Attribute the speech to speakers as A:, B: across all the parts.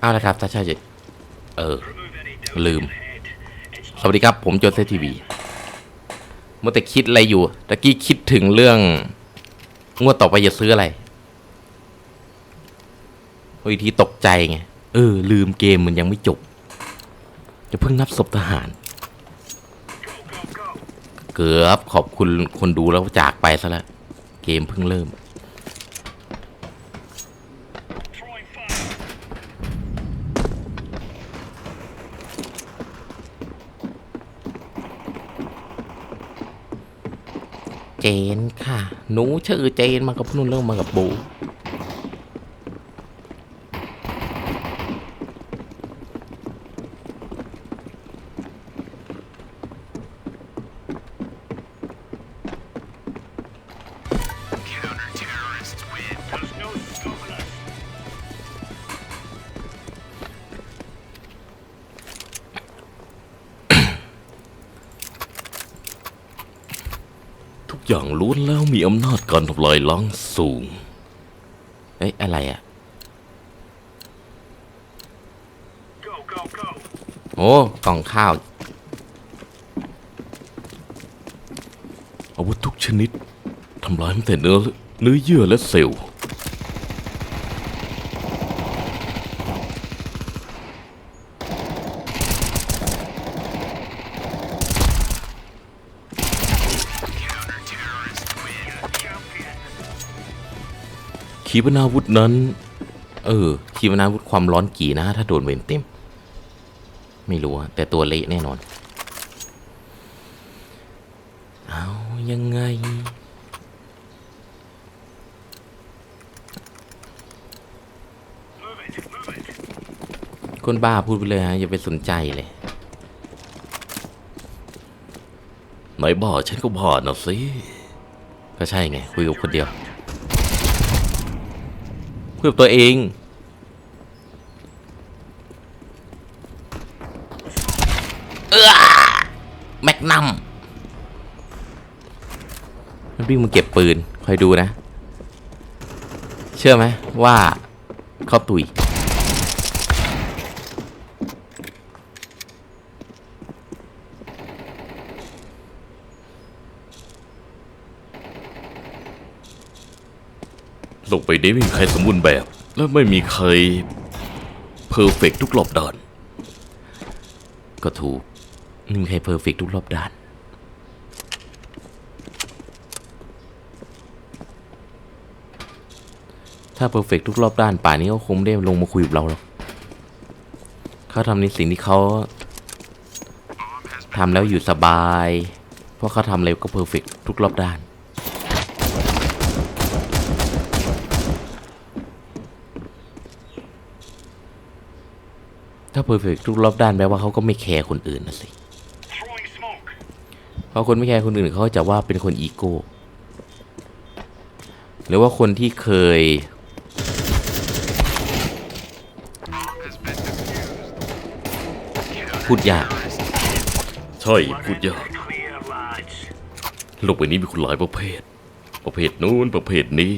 A: เอาละครับถ้าใช่จะเออ ลืม สวัสดีครับ ผมโจเซฟทีวีเมื่อแต่คิดอะไรอยู่ตะกี้คิดถึงเรื่อง งวดต่อไปจะซื้ออะไรวิธีตกใจไง เออ ลืมเกมมันยังไม่จบ จะเพิ่งนับศพทหาร เกือบขอบคุณคนดูแล้วจากไปซะแล้ว เกมเพิ่งเริ่ม จนค่ะ หนูชื่อเจนมากับนุ่นเรื่องมากับบู
B: อย่างล้วนแล้วมีอำนาจการทำลายล้างสูง
A: เอ้ย อะไรอะ่ะ โอ้กล่องข้าว
B: อาวุธทุกชนิดทำลายไม่แต่เนื้อเนื้อเยื่อและเซลล์ ขีปนาวุธนั้น
A: เออ ขีปนาวุธความร้อนกี่นะ ถ้าโดนเวนเต็ม ไม่รู้แต่ตัวเละแน่นอน เอายังไง คนบ้าพูดไปเลยฮะ อย่าไปสนใจเลย
B: ไหนบ้าฉันก็บ้านะสิ
A: ก็ใช่ไง คุยกับคนเดียว คุยกับตัวเอง เออแมกนัมมันวิ่งมาเก็บปืน คอยดูนะ เชื่อไหมว่าเขาตุย
B: โลกใบนี้ไม่มีใครสมบูรณ์แบบ และไม่มีใครเพอร์เฟกทุกรอบด้าน
A: ก็ถูกไม่มีใครเพอร์เฟกทุกรอบด้าน ถ้าเพอร์เฟกทุกรอบด้านป่านนี้เขาคงไม่ได้ลงมาคุยกับเราหรอกเขาทำในสิ่งที่เขาทำแล้วอยู่สบาย เพราะเขาทำอะไรก็เพอร์เฟกทุกรอบด้าน ถ้าเพอร์เฟกทุกรอบด้านแปลว่าเขาก็ไม่แคร์คนอื่นนะสิ เพราะคนไม่แคร์คนอื่นเขาจะว่าเป็นคนอีโก้ หรือว่าคนที่เคย พูดยาก
B: ใช่ พูดยากโลกใบนี้มีคนหลายประเภท ประเภทนู้นประเภทนี้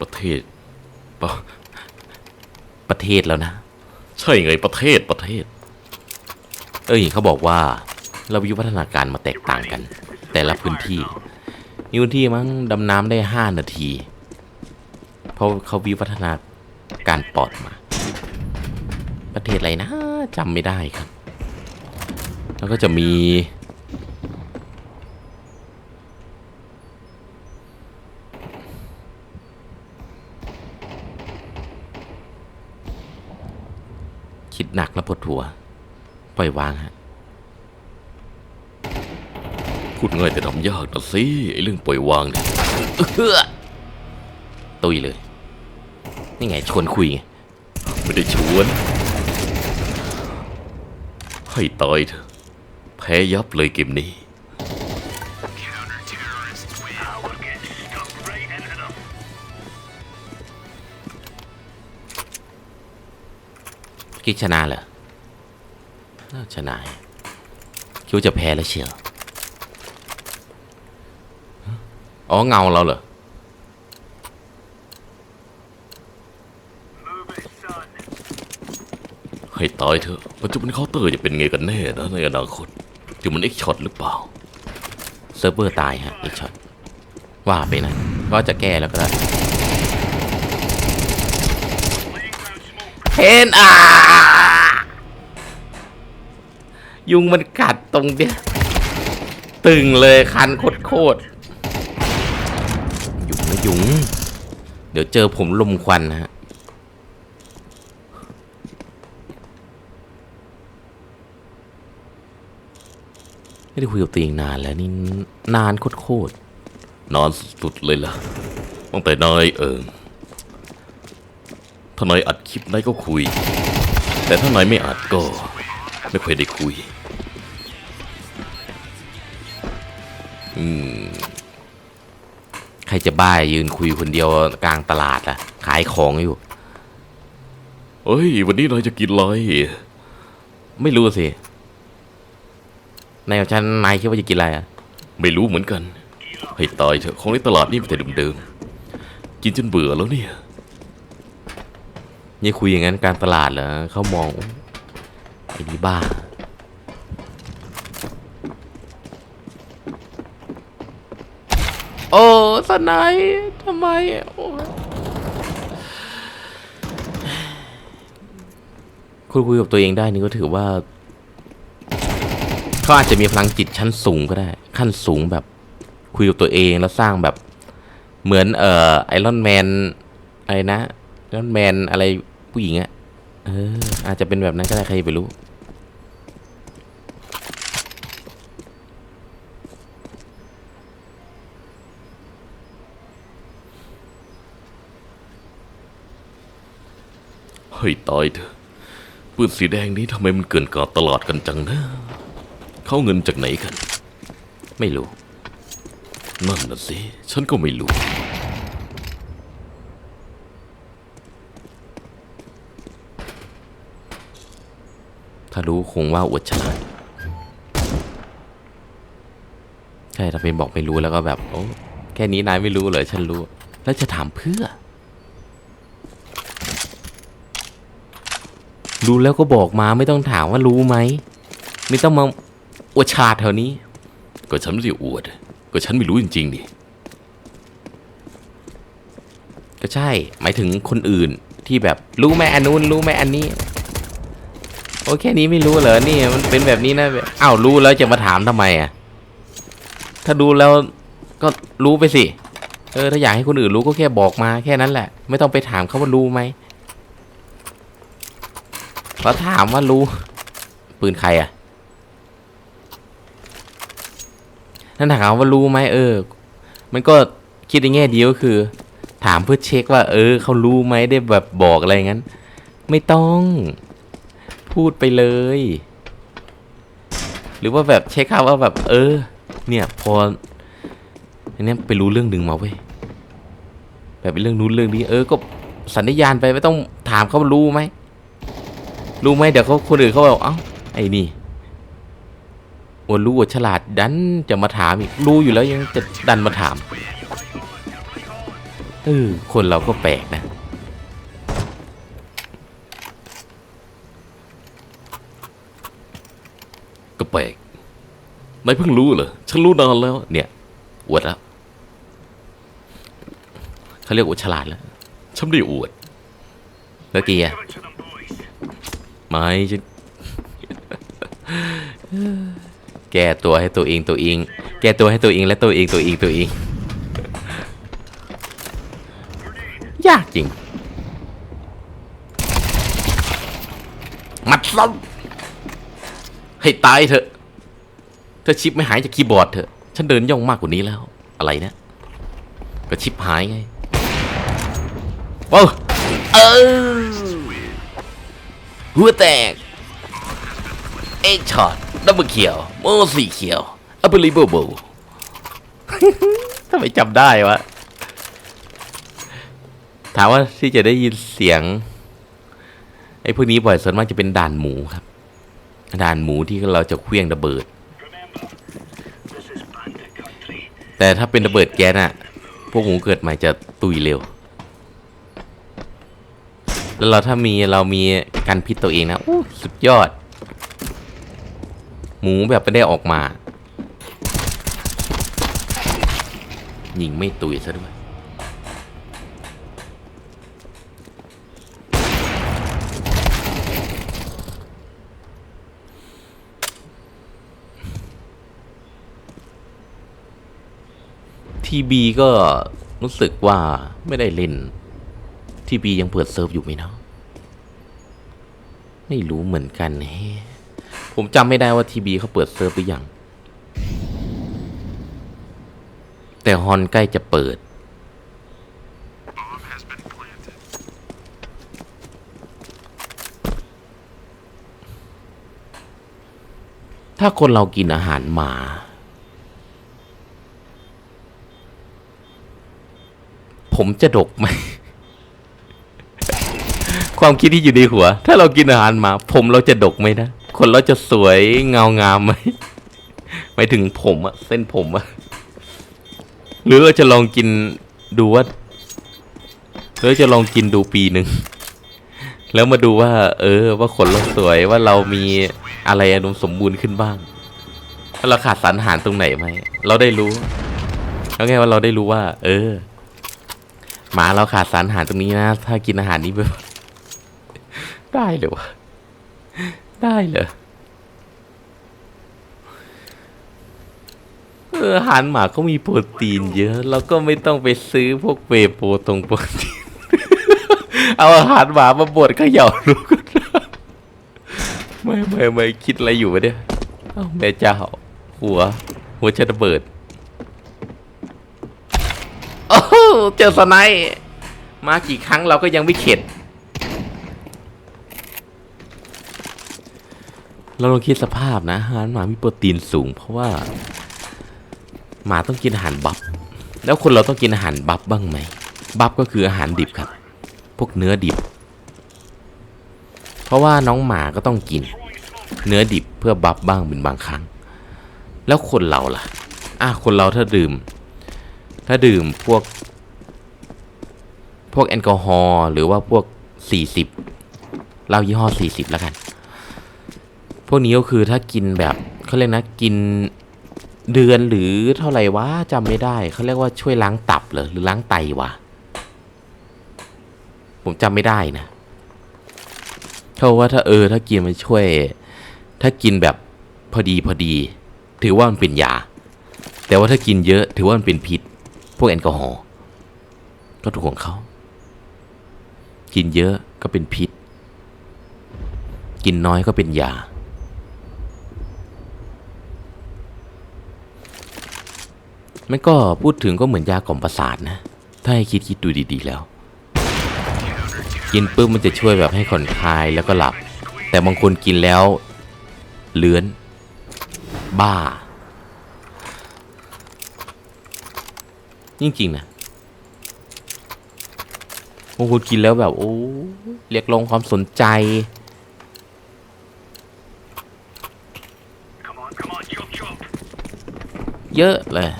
B: ประเทศปะ
A: ประเทศแล้วนะ
B: ใช่ไงประเทศประเทศ
A: เอ้ยเขาบอกว่าเราวิวัฒนาการมาแตกต่างกัน แต่ละพื้นที่มีพื้นที่มั้งดำน้ำได้ห้านาที เพราะเขาวิวัฒนาการปอดมา ประเทศอะไรนะจำไม่ได้ครับ แล้วก็จะมี หนักแล้วปวดหัว ปล่อยวางฮะ
B: พูดง่ายแต่ทำยากนะสิไอ้เรื่องปล่อยวางเนี่ย
A: ตุยเลย นี่ไงชวนคุยไง
B: ไม่ได้ชวน ให้ตายเถอะแพ้ยับเลยเกมนี้
A: กิ๊กชนะเหรอน่าชนะคิดว่าจะแพ้แล้วเชียวอ๋อเงาเราเหรอ
B: ให้ตายเถอะปัจจุบันเคาน์เตอร์จะเป็นไงกันแน่นะในอนาคตจะมันเอ็กช็อตหรือเปล่า
A: เซิร์ฟเวอร์ตายฮะอีกช็อตว่าไปนะ ก็จะแก้แล้วก็ได้ เห็นอ่ายุงมันกัดตรงเนี้ยตึงเลยคันโคตรโคตรยุงนะยุง เดี๋ยวเจอผมลมควันนะฮะไม่ได้คุยกับตัวเองนานแล้วนี่นานโคตร
B: นอนสุดๆเลยล่ะตั้งแต่นายเออ ถ้านายอัดคลิปนายก็คุย แต่ถ้านายไม่อัดก็ ไม่เคยได้คุย
A: ๆใครจะบ้ายืนคุยคนเดียวกลางตลาดอะขายของอยู่
B: เฮ้ย วันนี้นายจะกินอะไร
A: ไม่รู้สิ นายกับฉันนายคิดว่าจะกินอะไรอะ
B: ไม่รู้เหมือนกัน ให้ตายเถอะของในตลาดนี่มีแต่เดิมๆกินจนเบื่อแล้วเนี่ย
A: นี่คุยอย่างนั้นกางตลาดเหรอเขามองไอ้นี่บ้า โอ้สนายทำไมคุณคุยกับตัวเองได้นี่ก็ถือว่าเขาอาจจะมีพลังจิตชั้นสูงก็ได้ ขั้นสูงแบบคุยกับตัวเองแล้วสร้างแบบเหมือนเอ่อไอรอนแมนอะไรนะไอรอนแมนอะไร ผู้หญิงอะเออ อาจจะเป็นแบบนั้นก็ได้ใครจะไปรู้
B: ให้ตายเถอะปืนสีแดงนี้ทำไมมันเกินกาตลาดกันจังนะ เข้าเงินจากไหนกัน
A: ไม่รู้
B: นั่นน่ะสิ ฉันก็ไม่รู้
A: ถ้ารู้คงว่าอวดฉลาดใช่ถ้าเป็นบอกไม่รู้แล้วก็แบบโอ้แค่นี้นายไม่รู้เหรอฉันรู้ แล้วจะถามเพื่อ รู้แล้วก็บอกมาไม่ต้องถามว่ารู้ไหมไม่ต้องมาอวดฉลาดแถวนี้
B: ก็ฉันไม่ได้อวด ก็ฉันไม่รู้จริงๆนี่
A: ก็ใช่ หมายถึงคนอื่นที่แบบรู้ไหมอันนู้นรู้ไหมอันนี้ โอ้แค่นี้ไม่รู้เหรอนี่มันเป็นแบบนี้นะอ้าวรู้แล้วจะมาถามทำไมอะ ถ้าดูแล้วก็รู้ไปสิเออถ้าอยากให้คนอื่นรู้ก็แค่บอกมาแค่นั้นแหละ ไม่ต้องไปถามเขาว่ารู้ไหมพอถามว่ารู้ ปืนใครอะนั่นถามว่ารู้ไหมเออ มันก็คิดในแง่เดียวก็คือ ถามเพื่อเช็คว่า เออเขารู้ไหมได้แบบบอกอะไรงั้น ไม่ต้อง พูดไปเลย หรือว่าแบบเช็คครับว่าแบบ เออ เนี่ยพออันเนี้ยไปรู้เรื่องหนึ่งมาเว้ยแบบเป็นเรื่องนู้นเรื่องนี้เออก็สันนิษฐานไปไม่ต้องถามเขาว่ารู้ไหมรู้ไหมเดี๋ยวเขาคนอื่นเขาบอกเอ้าไอ้นี่อวดรู้อวดฉลาดดันจะมาถามอีกรู้อยู่แล้วยังจะดันมาถามเออคนเราก็แปลกนะ
B: แปลกนายเพิ่งรู้เหรอ ฉันรู้นานแล้ว
A: เนี่ยอวดแล้วเขาเรียกอวดฉลาดแล้ว
B: ฉันไม่ได้อวด
A: แล้วกีอะไม่ฉันแก้ตัวให้ตัวเองตัวเอง แก้ตัวให้ตัวเองและตัวเองตัวเองตัวเอง ยากจริง มัดซ้ำให้ตายเถอะ ถ้าชิปไม่หายจากคีย์บอร์ดเถอะ ฉันเดินย่องมากกว่านี้แล้ว อะไรเนะก็ชิปหายไงว้าวเออหัวแตก เอ็กช็อตดับเบิลเขียว โมสีเขียวอัปเปอร์ลิเบอร์เบลทำไมจำได้วะ ถามว่าที่จะได้ยินเสียง ไอ้พวกนี้บ่อยส่วนมากจะเป็นด่านหมูครับ ด่านหมูที่เราจะเคลี้ยงระเบิด แต่ถ้าเป็นระเบิดแก๊สอะพวกหมูเกิดใหม่จะตุยเร็ว แล้วเราถ้ามีเรามีการพิษตัวเองนะอู้สุดยอด หมูแบบไม่ได้ออกมา ยิงไม่ตุยซะด้วย ทีบีก็รู้สึกว่าไม่ได้เล่นทีบียังเปิดเซิร์ฟอยู่ไหมเนาะไม่รู้เหมือนกันแฮะผมจำไม่ได้ว่าทีบีเขาเปิดเซิร์ฟหรือยัง แต่ฮอนใกล้จะเปิด ถ้าคนเรากินอาหารหมา ผมจะดกไหม ความคิดที่อยู่ในหัว ถ้าเรากินอาหารมา ผมเราจะดกไหมนะ คนเราจะสวยเงางามไหมหมายถึงผมอะเส้นผมอะหรือเราจะลองกินดูว่าหรือจะลองกินดูปีหนึ่งแล้วมาดูว่า เออ ว่าขนเราสวยว่าเรามีอะไรอารมสมบูรณ์ขึ้นบ้างว่าเราขาดสารอาหารตรงไหนไหมเราได้รู้แล้วไงว่าเราได้รู้ว่า เออ หมาเราขาดสารอาหารตรงนี้นะ ถ้ากินอาหารนี้ไปได้เลยวะได้เลยอาหารหมาก็มีโปรตีนเยอะเราก็ไม่ต้องไปซื้อพวกเวโปรตรงโปรตีน เอาอาหารหมามาบดเขย่าดูกได้ไม่ไม่ไม่คิดอะไรอยู่วะเนี่ยแม่เจ้าหัว หัวจะระเบิด โอ้โห เจอสไนมากี่ครั้งเราก็ยังไม่เข็ด เราลองคิดสภาพนะอาหารหมามีโปรตีนสูง เพราะว่า หมาต้องกินอาหารบัฟแล้วคนเราต้องกินอาหารบัฟบ้างไหม บัฟก็คืออาหารดิบครับ พวกเนื้อดิบ เพราะว่าน้องหมาก็ต้องกิน เนื้อดิบเพื่อบัฟบ้างเป็นบางครั้ง แล้วคนเราล่ะอะคนเราถ้าดื่ม ถ้าดื่มพวก พวกแอลกอฮอล์หรือว่าพวก 40เหล้ายี่ห้อ 40 แล้วกัน พวกนี้ก็คือถ้ากินแบบเขาเรียกนะกินเดือนหรือเท่าไหร่วะจำไม่ได้เขาเรียกว่าช่วยล้างตับเหรอหรือล้างไตวะผมจำไม่ได้นะเขาว่าถ้าเออ ถ้ากินมันช่วย ถ้ากินแบบพอดีพอดี ถือว่ามันเป็นยา แต่ว่าถ้ากินเยอะ ถือว่ามันเป็นพิษ พวกแอลกอฮอล์ก็ถูกของเขา กินเยอะก็เป็นพิษ กินน้อยก็เป็นยา มันก็พูดถึงก็เหมือนยากล่อมประสาทนะ ถ้าให้คิดคิดดูดีๆแล้ว กินปุ๊บมันจะช่วยแบบให้ผ่อนคลายแล้วก็หลับ แต่บางคนกินแล้วเลื้อน บ้า จริงๆนะ พวกคุณกินแล้วแบบ โอ้ เรียกรงความสนใจ เยอะเลย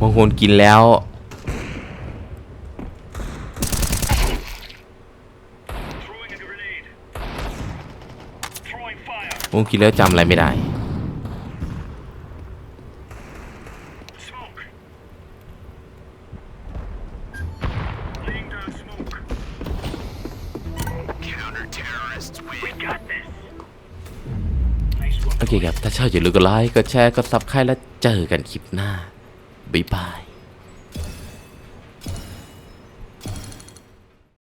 A: บางคนกินแล้ว ผมกินแล้วจำอะไรไม่ได้ ชอบอย่าลืมกดไลค์กดแชร์กดซับสไครต์และเจอกันคลิปหน้าบ๊ายบาย